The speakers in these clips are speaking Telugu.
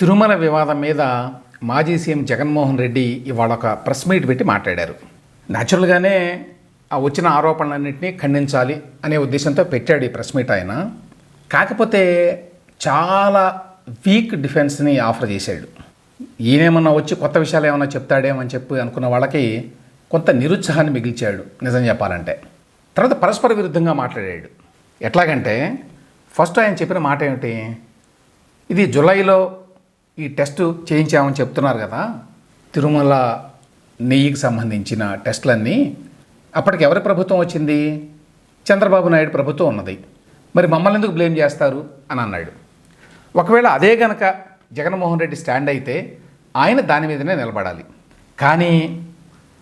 తిరుమల వివాదం మీద మాజీ సీఎం జగన్మోహన్ రెడ్డి ఇవాళ ఒక ప్రెస్ మీట్ పెట్టి మాట్లాడారు. న్యాచురల్గానే ఆ వచ్చిన ఆరోపణలన్నింటినీ ఖండించాలి అనే ఉద్దేశంతో పెట్టాడు ఈ ప్రెస్ మీట్ ఆయన. కాకపోతే చాలా వీక్ డిఫెన్స్ని ఆఫర్ చేశాడు. ఈయనేమన్నా వచ్చి కొత్త విషయాలు ఏమైనా చెప్తాడేమో అని చెప్పి అనుకున్న వాళ్ళకి కొంత నిరుత్సాహాన్ని మిగిల్చాడు నిజం చెప్పాలంటే. తర్వాత పరస్పర విరుద్ధంగా మాట్లాడాడు. ఎట్లాగంటే ఫస్ట్ ఆయన చెప్పిన మాట ఏమిటి ఇది జూలైలో ఈ టెస్ట్ చేయించామని చెప్తున్నారు కదా తిరుమల నెయ్యికి సంబంధించిన టెస్టులన్నీ అప్పటికి ఎవరి ప్రభుత్వం వచ్చింది? చంద్రబాబు నాయుడు ప్రభుత్వం ఉన్నది. మరి మమ్మల్ని ఎందుకు బ్లేమ్ చేస్తారు? అని అన్నాడు. ఒకవేళ అదే గనక జగన్మోహన్ రెడ్డి స్టాండ్ అయితే ఆయన దాని మీదనే నిలబడాలి. కానీ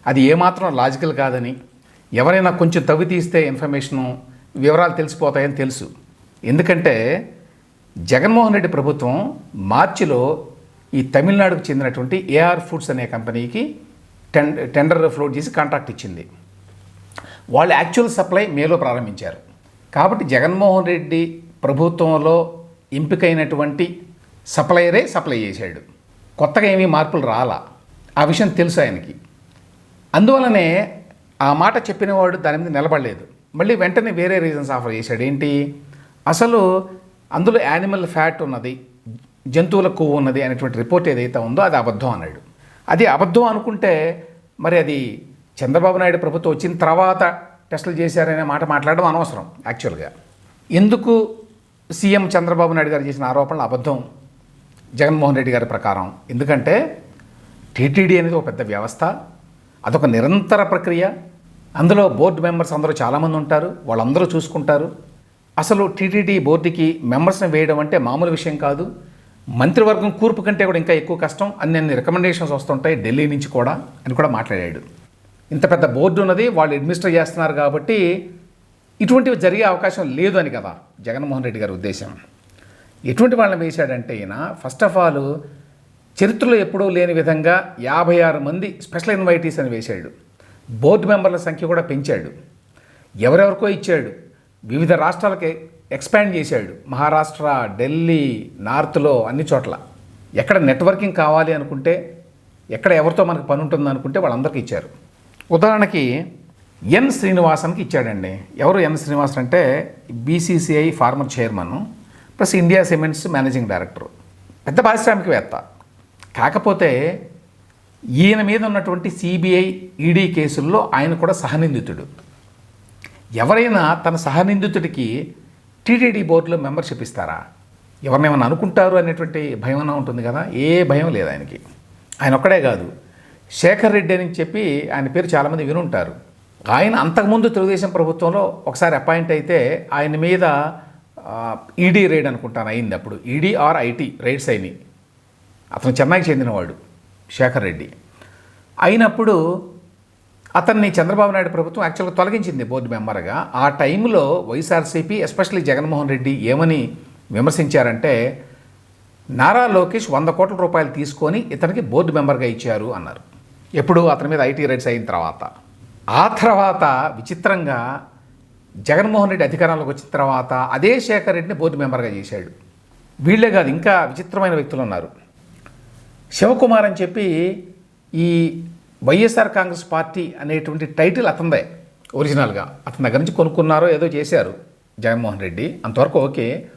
అది ఏమాత్రం లాజికల్ కాదని ఎవరైనా కొంచెం తవ్వి తీస్తే ఇన్ఫర్మేషను వివరాలు తెలిసిపోతాయని తెలుసు. ఎందుకంటే జగన్మోహన్ రెడ్డి ప్రభుత్వం మార్చిలో ఈ తమిళనాడుకు చెందినటువంటి ఏఆర్ ఫుడ్స్ అనే కంపెనీకి టెన్ టెండర్ ఫ్లోట్ చేసి కాంట్రాక్ట్ ఇచ్చింది. వాళ్ళు యాక్చువల్ సప్లై మేలో ప్రారంభించారు. కాబట్టి జగన్మోహన్ రెడ్డి ప్రభుత్వంలో ఎంపికైనటువంటి సప్లయరే సప్లై చేశాడు. కొత్తగా ఏమీ మార్పులు రాలా. ఆ విషయం తెలుసు ఆయనకి. అందువలనే ఆ మాట చెప్పినవాడు దాని మీద నిలబడలేదు. మళ్ళీ వెంటనే వేరే రీజన్స్ ఆఫర్ చేశాడు. ఏంటి? అసలు అందులో యానిమల్ ఫ్యాట్ ఉన్నది జంతువుల కొవ్వు ఉన్నది అనేటువంటి రిపోర్ట్ ఏదైతే ఉందో అది అబద్ధం అన్నాడు. అది అబద్ధం అనుకుంటే మరి అది చంద్రబాబు నాయుడు ప్రభుత్వం వచ్చిన తర్వాత టెస్టులు చేశారనే మాట మాట్లాడడం అనవసరం యాక్చువల్గా. ఎందుకు సీఎం చంద్రబాబు నాయుడు గారు చేసిన ఆరోపణలు అబద్ధం? జగన్మోహన్ రెడ్డి గారి ప్రకారం. ఎందుకంటే టీటీడీ అనేది ఒక పెద్ద వ్యవస్థ అదొక నిరంతర ప్రక్రియ. అందులో బోర్డు మెంబర్స్ అందరూ చాలామంది ఉంటారు వాళ్ళందరూ చూసుకుంటారు. అసలు టీటీడీ బోర్డుకి మెంబర్స్ని వేయడం అంటే మామూలు విషయం కాదు. మంత్రివర్గం కూర్పు కంటే కూడా ఇంకా ఎక్కువ కష్టం. అన్ని అన్ని రికమెండేషన్స్ వస్తుంటాయి ఢిల్లీ నుంచి కూడా అని కూడా మాట్లాడాడు. ఇంత పెద్ద బోర్డు ఉన్నది వాళ్ళు అడ్మినిస్టర్ చేస్తున్నారు కాబట్టి ఇటువంటివి జరిగే అవకాశం లేదు అని కదా జగన్మోహన్ రెడ్డి గారి ఉద్దేశం. ఎటువంటి వాళ్ళని వేశాడంటే ఈయన ఫస్ట్ ఆఫ్ ఆల్ చరిత్రలో ఎప్పుడూ లేని విధంగా యాభై ఆరు మంది స్పెషల్ ఇన్వైటీస్ అని వేశాడు. బోర్డు మెంబర్ల సంఖ్య కూడా పెంచాడు. ఎవరెవరికో ఇచ్చాడు. వివిధ రాష్ట్రాలకి ఎక్స్పాండ్ చేశాడు. మహారాష్ట్ర ఢిల్లీ నార్త్లో అన్ని చోట్ల. ఎక్కడ నెట్వర్కింగ్ కావాలి అనుకుంటే ఎక్కడ ఎవరితో మనకు పని ఉంటుంది అనుకుంటే వాళ్ళందరికీ ఇచ్చారు. ఉదాహరణకి ఎన్ శ్రీనివాసన్కి ఇచ్చాడండి. ఎవరు ఎన్ శ్రీనివాసన్ అంటే BCCI former chairman plus India Cements managing director. పెద్ద పారిశ్రామికవేత్త. కాకపోతే ఈయన మీద ఉన్నటువంటి సిబిఐ ఈడీ కేసుల్లో ఆయన కూడా సహనిందితుడు. ఎవరైనా తన సహనిందితుడికి టీటీడీ బోర్డులో మెంబర్షిప్ ఇస్తారా? ఎవరినేమన్నా అనుకుంటారు అనేటువంటి భయం ఉంటుంది కదా? ఏ భయం లేదు ఆయనకి. ఆయన ఒక్కడే కాదు. శేఖర్ రెడ్డి అని చెప్పి ఆయన పేరు చాలామంది వినుంటారు. ఆయన అంతకుముందు తెలుగుదేశం ప్రభుత్వంలో ఒకసారి అపాయింట్ అయితే ఆయన మీద ఈడీ రైడ్ అనుకుంటాను అయింది అప్పుడు. ఈడీ ఆర్ ఐటీ రైడ్స్ అయినాయి అతను చెన్నైకి చెందినవాడు శేఖర్ రెడ్డి. అయినప్పుడు అతన్ని చంద్రబాబు నాయుడు ప్రభుత్వం యాక్చువల్గా తొలగించింది బోర్డు మెంబర్గా ఆ టైంలో వైఎస్ఆర్సీపీ ఎస్పెషల్లీ జగన్మోహన్ రెడ్డి ఏమని విమర్శించారంటే నారా లోకేష్ వంద కోట్ల రూపాయలు తీసుకొని ఇతనికి బోర్డు మెంబర్గా ఇచ్చారు అన్నారు. ఎప్పుడు? అతని మీద ఐటీ రైట్స్ అయిన తర్వాత. ఆ తర్వాత విచిత్రంగా జగన్మోహన్ రెడ్డి అధికారంలోకి వచ్చిన తర్వాత అదే శేఖర్ రెడ్డిని బోర్డు మెంబర్గా చేశాడు. వీళ్ళే కాదు ఇంకా విచిత్రమైన వ్యక్తులు ఉన్నారు. శివకుమార్ అని చెప్పి ఈ వైఎస్ఆర్ కాంగ్రెస్ పార్టీ అనేటువంటి టైటిల్ అతందే ఒరిజినల్గా. అతని దగ్గర నుంచి కొనుక్కున్నారో ఏదో చేశారు జగన్మోహన్ రెడ్డి. అంతవరకు ఓకే.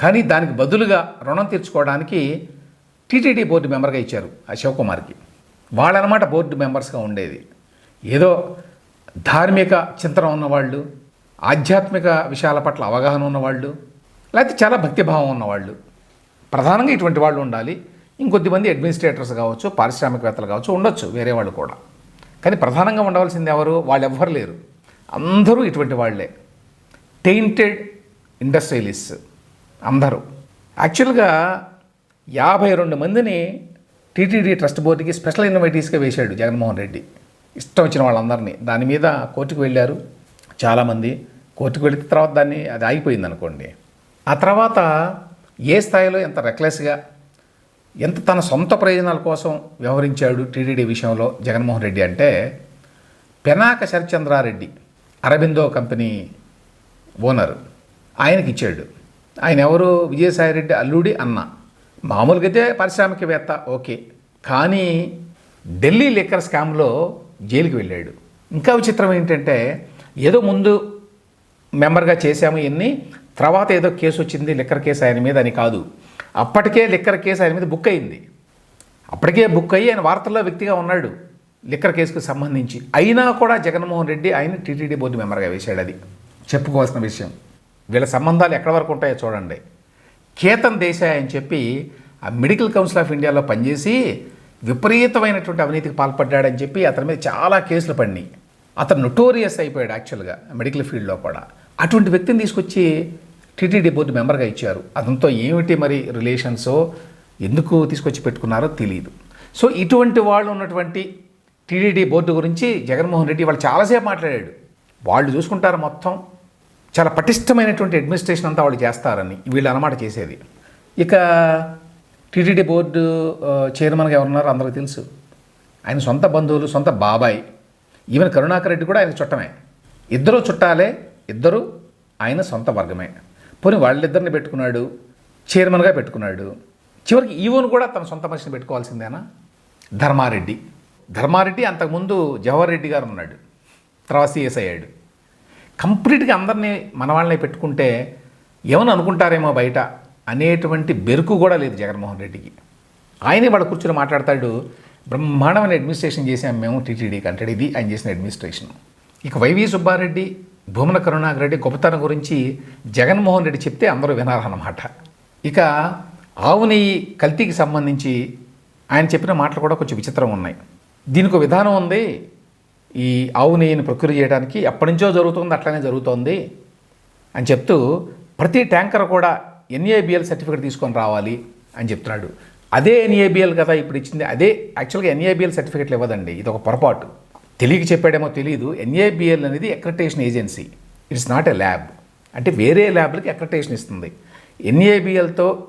కానీ దానికి బదులుగా రుణం తీర్చుకోవడానికి టీటీడీ బోర్డు మెంబర్గా ఇచ్చారు ఆ శివకుమార్కి. వాళ్ళనమాట బోర్డు మెంబర్స్గా ఉండేది. ఏదో ధార్మిక చింతన ఉన్నవాళ్ళు ఆధ్యాత్మిక విషయాల పట్ల అవగాహన ఉన్నవాళ్ళు లేకపోతే చాలా భక్తిభావం ఉన్నవాళ్ళు. ప్రధానంగా ఇటువంటి వాళ్ళు ఉండాలి. ఇంకొద్ది మంది అడ్మినిస్ట్రేటర్స్ కావచ్చు పారిశ్రామికవేత్తలు కావచ్చు ఉండొచ్చు వేరే వాళ్ళు కూడా. కానీ ప్రధానంగా ఉండవలసింది ఎవరు? వాళ్ళు ఎవ్వరు లేరు. అందరూ ఇటువంటి వాళ్ళే. టెయింటెడ్ ఇండస్ట్రియలిస్ట్ అందరూ. యాక్చువల్గా యాభై రెండు మందిని టీటీడీ ట్రస్ట్ బోర్డుకి స్పెషల్ ఇన్వైటీస్గా వేశాడు జగన్మోహన్ రెడ్డి. ఇష్టం వచ్చిన వాళ్ళందరినీ. దాని మీద కోర్టుకు వెళ్ళారు చాలామంది. కోర్టుకు వెళ్ళిన తర్వాత దాన్ని అది ఆగిపోయింది అనుకోండి ఆ తర్వాత ఏ స్థాయిలో ఎంత రెక్లెస్గా ఎంత తన సొంత ప్రయోజనాల కోసం వ్యవహరించాడు టీటీడీ విషయంలో జగన్మోహన్ రెడ్డి అంటే పెనాక శరచంద్రారెడ్డి అరబిందో కంపెనీ ఓనర్ ఆయనకి ఇచ్చాడు. ఆయన ఎవరు? విజయసాయిరెడ్డి అల్లుడి అన్న. మామూలుగా అయితే పారిశ్రామికవేత్త ఓకే. కానీ ఢిల్లీ లిక్కర్ స్కామ్లో జైలుకి వెళ్ళాడు. ఇంకా విచిత్రం ఏంటంటే ఏదో ముందు మెంబర్గా చేశాము ఇన్ని తర్వాత ఏదో కేసు వచ్చింది లిక్కర్ కేసు ఆయన మీద అని కాదు. అప్పటికే లిక్కర్ కేసు ఆయన మీద బుక్ అయింది. అప్పటికే బుక్ అయ్యి ఆయన వార్తల్లో వ్యక్తిగా ఉన్నాడు. లిక్కర్ కేసుకు సంబంధించి. అయినా కూడా జగన్మోహన్ రెడ్డి ఆయన టీటీడీ బోర్డు మెంబర్గా వేశాడు అది. చెప్పుకోవాల్సిన విషయం. వీళ్ళ సంబంధాలు ఎక్కడి వరకు ఉంటాయో చూడండి. కేతన్ దేశాయ్ అని చెప్పి ఆ మెడికల్ కౌన్సిల్ ఆఫ్ ఇండియాలో పనిచేసి విపరీతమైనటువంటి అవినీతికి పాల్పడ్డాడని చెప్పి అతని మీద చాలా కేసులు పడినాయి. అతను నొటోరియస్ అయిపోయాడు యాక్చువల్గా మెడికల్ ఫీల్డ్లో కూడా. అటువంటి వ్యక్తిని తీసుకొచ్చి టీటీడీ బోర్డు మెంబర్గా ఇచ్చారు. అతనితో ఏమిటి మరి రిలేషన్సో ఎందుకు తీసుకొచ్చి పెట్టుకున్నారో తెలియదు సో ఇటువంటి వాళ్ళు ఉన్నటువంటి టీడీడీ బోర్డు గురించి జగన్మోహన్ రెడ్డి వాళ్ళు చాలాసేపు మాట్లాడాడు. వాళ్ళు చూసుకుంటారు మొత్తం. చాలా పటిష్టమైనటువంటి అడ్మినిస్ట్రేషన్ అంతా వాళ్ళు చేస్తారని వీళ్ళు అన్నమాట చేసేది. ఇక టీటీడీ బోర్డు చైర్మన్గా ఎవరున్నారో? అందరికీ తెలుసు. ఆయన సొంత బంధువులు సొంత బాబాయ్. ఈవెన్ కరుణాకర్ రెడ్డి కూడా ఆయన చుట్టమే. ఇద్దరు చుట్టాలే ఇద్దరు ఆయన సొంత వర్గమే. పోనీ వాళ్ళిద్దరిని పెట్టుకున్నాడు చైర్మన్గా పెట్టుకున్నాడు. చివరికి ఈవోను కూడా తన సొంత మనిషిని పెట్టుకోవాల్సిందేనా? ధర్మారెడ్డి. ధర్మారెడ్డి అంతకుముందు జవహర్ రెడ్డి గారు ఉన్నాడు. తర్వాత సిఎస్ అయ్యాడు. కంప్లీట్గా అందరినీ మన వాళ్ళని పెట్టుకుంటే ఏమని అనుకుంటారేమో బయట అనేటువంటి బెరుకు కూడా లేదు జగన్మోహన్ రెడ్డికి. ఆయనే వాడు కూర్చొని మాట్లాడతాడు బ్రహ్మాండమైన అడ్మినిస్ట్రేషన్ చేసాం మేము టీటీడీకి అంటాడు. ఇది ఆయన చేసిన అడ్మినిస్ట్రేషన్. ఇక వైవి సుబ్బారెడ్డి భూమన కరుణాకర్ రెడ్డి గొప్పతనం గురించి జగన్మోహన్ రెడ్డి చెప్తే అందరూ వినాలన్నమాట. ఇక ఆవు నెయ్యి కల్తీకి సంబంధించి ఆయన చెప్పిన మాటలు కూడా కొంచెం విచిత్రం ఉన్నాయి. దీనికి ఒక విధానం ఉంది. ఈ ఆవు నెయ్యిని ప్రక్రియ చేయడానికి ఎప్పటి నుంచో జరుగుతుంది అట్లనే జరుగుతోంది అని చెప్తూ ప్రతి ట్యాంకర్ కూడా ఎన్ఏబిఎల్ సర్టిఫికేట్ తీసుకొని రావాలి అని చెప్తున్నాడు. అదే ఎన్ఏబిఎల్ కదా ఇప్పుడు ఇచ్చింది. అదే యాక్చువల్గా ఎన్ఏబిఎల్ సర్టిఫికేట్లు ఇవ్వదండి. ఇది ఒక పొరపాటు. తెలియక చెప్పాడేమో తెలియదు ఎన్ఏబిఎల్ అనేది accreditation agency it's not a lab అంటే వేరే ల్యాబ్లకి అక్రిటేషన్ ఇస్తుంది. ఎన్ఏబిఎల్తో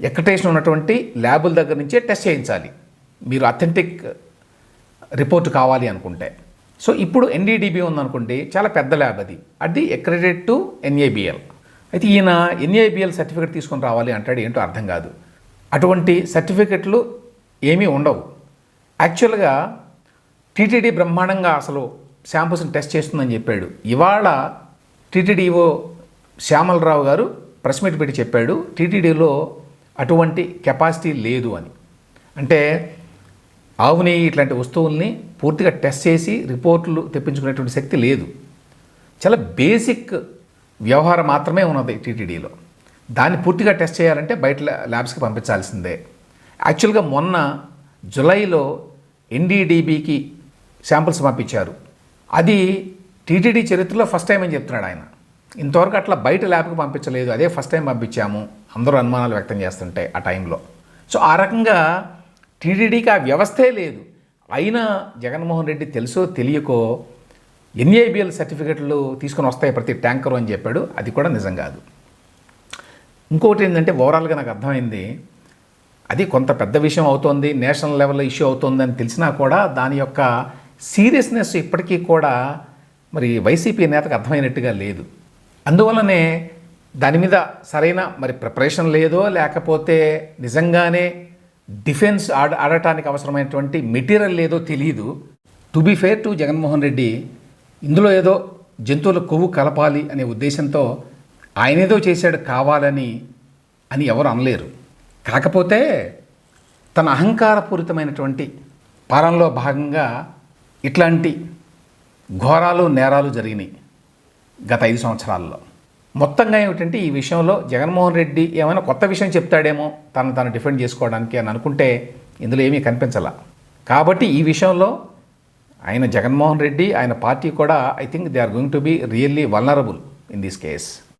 ఎక్రటేషన్ ఉన్నటువంటి ల్యాబుల దగ్గర నుంచే టెస్ట్ చేయించాలి. మీరు అథెంటిక్ రిపోర్ట్ కావాలి అనుకుంటే. సో ఇప్పుడు ఎన్డీడీబీ ఉందనుకోండి చాలా పెద్ద ల్యాబ్ అది. అది అక్రెడిట్ టు ఎన్ఏబిఎల్ అయితే ఈయన ఎన్ఏబిఎల్ సర్టిఫికేట్ తీసుకొని రావాలి అంటాడు. ఏంటో అర్థం కాదు. అటువంటి సర్టిఫికెట్లు ఏమీ ఉండవు. యాక్చువల్గా టీటీడీ బ్రహ్మాండంగా అసలు శాంపుల్స్ని టెస్ట్ చేస్తుందని చెప్పాడు. ఇవాళ టీటీడీఓ శ్యామలరావు గారు ప్రెస్ మీట్ పెట్టి చెప్పాడు టీటీడీలో అటువంటి కెపాసిటీ లేదు అని. అంటే ఆవు నెయ్యి ఇట్లాంటి వస్తువుల్ని పూర్తిగా టెస్ట్ చేసి రిపోర్ట్లు తెప్పించుకునేటువంటి శక్తి లేదు. చాలా బేసిక్ వ్యవహారం మాత్రమే ఉన్నది టీటీడీలో. దాన్ని పూర్తిగా టెస్ట్ చేయాలంటే బయట ల్యాబ్స్కి పంపించాల్సిందే. యాక్చువల్గా మొన్న జులైలో ఎన్డీడీబీకి శాంపుల్స్ పంపించారు. అది టీటీడీ చరిత్రలో ఫస్ట్ టైం అని చెప్తున్నాడు ఆయన. ఇంతవరకు అట్లా బయట ల్యాబ్కి పంపించలేదు. అదే ఫస్ట్ టైం పంపించాము. అందరూ అనుమానాలు వ్యక్తం చేస్తుంటే ఆ టైంలో సో ఆ రకంగా టీటీడీకి ఆ వ్యవస్థే లేదు. అయినా జగన్మోహన్ రెడ్డి తెలుసో తెలియకో ఎన్ఏబిఎల్ సర్టిఫికెట్లు తీసుకొని వస్తాయి ప్రతి ట్యాంకరు అని చెప్పాడు. అది కూడా నిజం కాదు. ఇంకొకటి ఏంటంటే ఓవరాల్గా నాకు అర్థమైంది అది కొంత పెద్ద విషయం అవుతోంది నేషనల్ లెవెల్లో ఇష్యూ అవుతోందని అని తెలిసినా కూడా దాని యొక్క సీరియస్నెస్ ఇప్పటికీ కూడా మరి వైసీపీ నేతకు అర్థమైనట్టుగా లేదు. అందువల్లనే దాని మీద సరైన మరి ప్రిపరేషన్ లేదో లేకపోతే నిజంగానే డిఫెన్స్ ఆడ ఆడటానికి అవసరమైనటువంటి మెటీరియల్ లేదో తెలియదు to be fair to Jaganmohan Reddy ఇందులో ఏదో జంతువుల కొవ్వు కలపాలి అనే ఉద్దేశంతో ఆయనేదో చేశాడు కావాలని అని ఎవరు అనలేరు. కాకపోతే తన అహంకారపూరితమైనటువంటి పాలనలో భాగంగా ఇట్లాంటి ఘోరాలు నేరాలు జరిగినాయి గత ఐదు సంవత్సరాల్లో. మొత్తంగా ఏమిటంటే ఈ విషయంలో జగన్మోహన్ రెడ్డి ఏమైనా కొత్త విషయం చెప్తాడేమో తను తాను డిఫెండ్ చేసుకోవడానికి అని అనుకుంటే ఇందులో ఏమీ కనిపించాల. కాబట్టి ఈ విషయంలో ఆయన జగన్మోహన్ రెడ్డి ఆయన పార్టీ కూడా I think they are going to be really vulnerable in this case